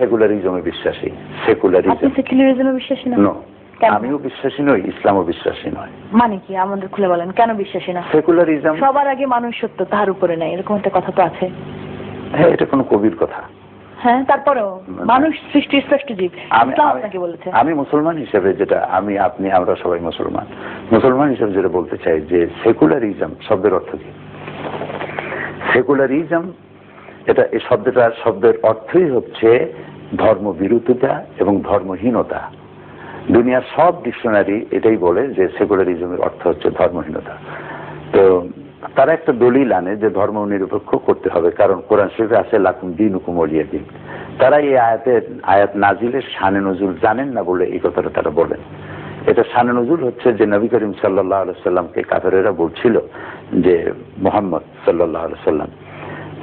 সেকুলারিজমে বিশ্বাসী সেকুলারিজম। সেকুলারিজমে বিশ্বাসী না? আমিও বিশ্বাসী নই ইসলামও বিশ্বাসী নয়। মানে কি? আমাদের খুলে বলেন কেন বিশ্বাসী না? সেকুলারিজম সবার আগে মানুষ সত্য তার উপরে নাই এরকম একটা কথা তো আছে। হ্যাঁ এটা কোনো কবির কথা। হ্যাঁ তারপরেও মানুষ সৃষ্টির শ্রেষ্ঠ জীব। আপনাকে বলেছে। আমি মুসলমান হিসেবে যেটা আমি আপনি আমরা সবাই মুসলমান। মুসলমান হিসেবে যেটা বলতে চাই যে সেকুলারিজম শব্দের অর্থ কি? সেকুলারিজম এটা, এই শব্দটা, শব্দের অর্থই হচ্ছে ধর্ম ধর্মবিরোধিতা এবং ধর্মহীনতা। দুনিয়ার সব ডিকশনারি এটাই বলে যে সেকুলারিজমের অর্থ হচ্ছে ধর্মহীনতা। তো তারা একটা দলিল আনে যে ধর্ম নিরপেক্ষ করতে হবে, কারণ কোরআন শরীফে আছে, লাকুম দিন হুকুম অলিয়া দিন। তারা এই আয়াতের আয়াত নাজিলের শানে নজুল জানেন না বলে এই কথাটা তারা বলেন। এটা শানে নজুল হচ্ছে যে নবী করিম সাল্লাহ সাল্লামকে কাফেরেরা বলছিল যে মোহাম্মদ সাল্লাহ সাল্লাম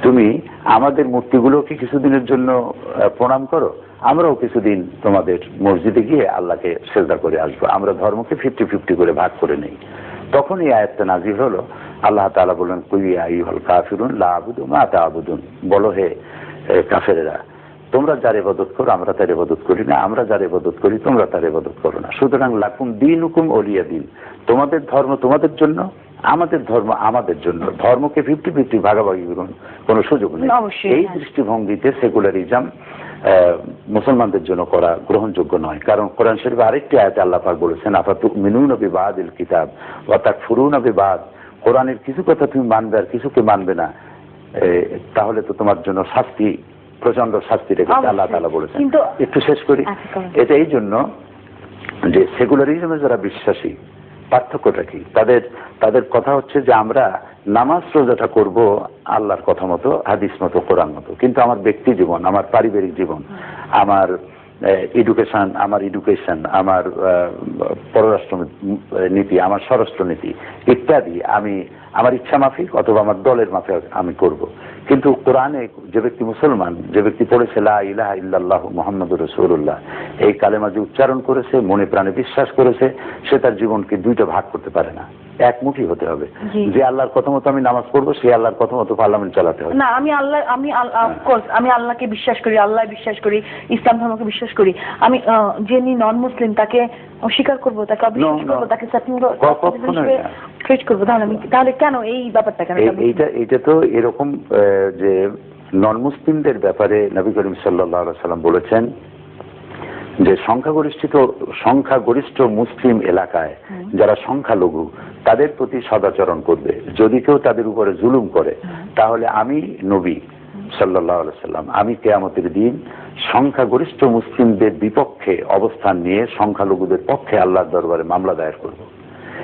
তুমি আমাদের মূর্তিগুলোকে কিছুদিনের জন্য প্রণাম করো, আমরাও কিছুদিন তোমাদের মসজিদে গিয়ে আল্লাহকে সেজদা করে আসব। আমরা ধর্মকে ফিফটি ফিফটি করে ভাগ করে নেই। তখন এই আয়াতটা নাজির হলো। আল্লাহ তাআলা বললেন কুই আইহল কাফিরুন লা আবুদু মা তাআবুদুন। বলো হে কাফেরেরা, তোমরা যার ইবাদত করো, আমরা তার ইবাদত করি না। আমরা যার ইবাদত করি, তোমরা তার ইবাদত করো না। সুতরাং লাকুম দিন হুকুম অলিয়া দিন। তোমাদের ধর্ম তোমাদের জন্য আমাদের ধর্ম আমাদের জন্য ধর্মকে ফিফটি ফিফটি ভাগাভাগি করুন কোনো সুযোগ নেই। এই হ্যাঁ। দৃষ্টিভঙ্গিতে সেকুলারিজম মুসলমানদের জন্য করা গ্রহণযোগ্য নয়। কারণ কোরআন শরীফ আরেকটি আয়াতে আল্লাহ পাক বলেছেন আফাতু মিনুন বিবাদিল কিতাব ওয়া তাকফুরুন বিবাদ। কোরআনের কিছু কথা তুমি মানবে আর কিছুকে মানবে না তাহলে তো তোমার জন্য শাস্তি প্রচণ্ড শাস্তি রেখেছে অবশ্যই। আল্লাহ তালা বলেছেন। একটু শেষ করি। আচ্ছা, এটা এই জন্য যে সেকুলারিজমে যারা বিশ্বাসী পার্থক্যটা কি? তাদের তাদের কথা হচ্ছে যে আমরা নামাজ রোজাটা করব আল্লাহর কথা মতো, হাদিস মতো, কোরআন মতো। কিন্তু আমার ব্যক্তি জীবন, আমার পারিবারিক জীবন, আমার এডুকেশন আমার এডুকেশন আমার পররাষ্ট্র নীতি, আমার স্বরাষ্ট্র নীতি ইত্যাদি আমি, আমার ইচ্ছা মাফিক অথবা আমার দলের মাফিক আমি করব। কিন্তু কোরআনে যে ব্যক্তি মুসলমান, যে ব্যক্তি পড়েছে লা ইলাহা ইল্লাল্লাহ মুহাম্মাদুর রাসূলুল্লাহ এই কালেমা যে উচ্চারণ করেছে মনে প্রাণে বিশ্বাস করেছে সে তার জীবনকে দুইটা ভাগ করতে পারে না। একমুখী হতে হবে। যে আল্লাহর কথা মতো আমি নামাজ পড়ব সে আল্লাহর কথা মতো পার্লামেন্ট চালাতে হবে। না আমি আল্লাহ আমি অফকোর্স আমি আল্লাহকে বিশ্বাস করি আল্লাহ বিশ্বাস করি ইসলাম ধর্মকে বিশ্বাস করি। আমি যিনি নন মুসলিম তাকে অস্বীকার করব তাকে অবিশ্বাস. করব তাকে। ট্রিট করব। তাহলে আমি তাহলে কেন এই ব্যাপারটা কেন এইটা এইটা তো এরকম যে নন মুসলিমদের ব্যাপারে নবী করিম সাল্লাহ সাল্লাম বলেছেন যে সংখ্যাগরিষ্ঠিত সংখ্যাগরিষ্ঠ মুসলিম এলাকায় যারা সংখ্যালঘু তাদের প্রতি সদাচরণ করবে। যদি কেউ তাদের উপরে জুলুম করে তাহলে আমি নবী সাল্লাহ সাল্লাম আমি কেয়ামতের দিন সংখ্যাগরিষ্ঠ মুসলিমদের বিপক্ষে অবস্থান নিয়ে সংখ্যালঘুদের পক্ষে আল্লাহর দরবারে মামলা দায়ের করব।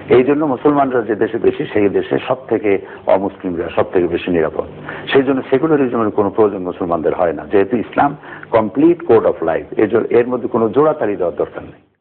এই জন্য মুসলমানরা যে দেশে বেশি, সেই দেশে সব থেকে অমুসলিমরা সব থেকে বেশি নিরাপদ। সেই জন্য সেকুলারিজমের কোনো প্রয়োজন মুসলমানদের হয় না। যেহেতু Islam complete code of life এর মধ্যে কোনো জোড়াতালি দেওয়ার দরকার নেই।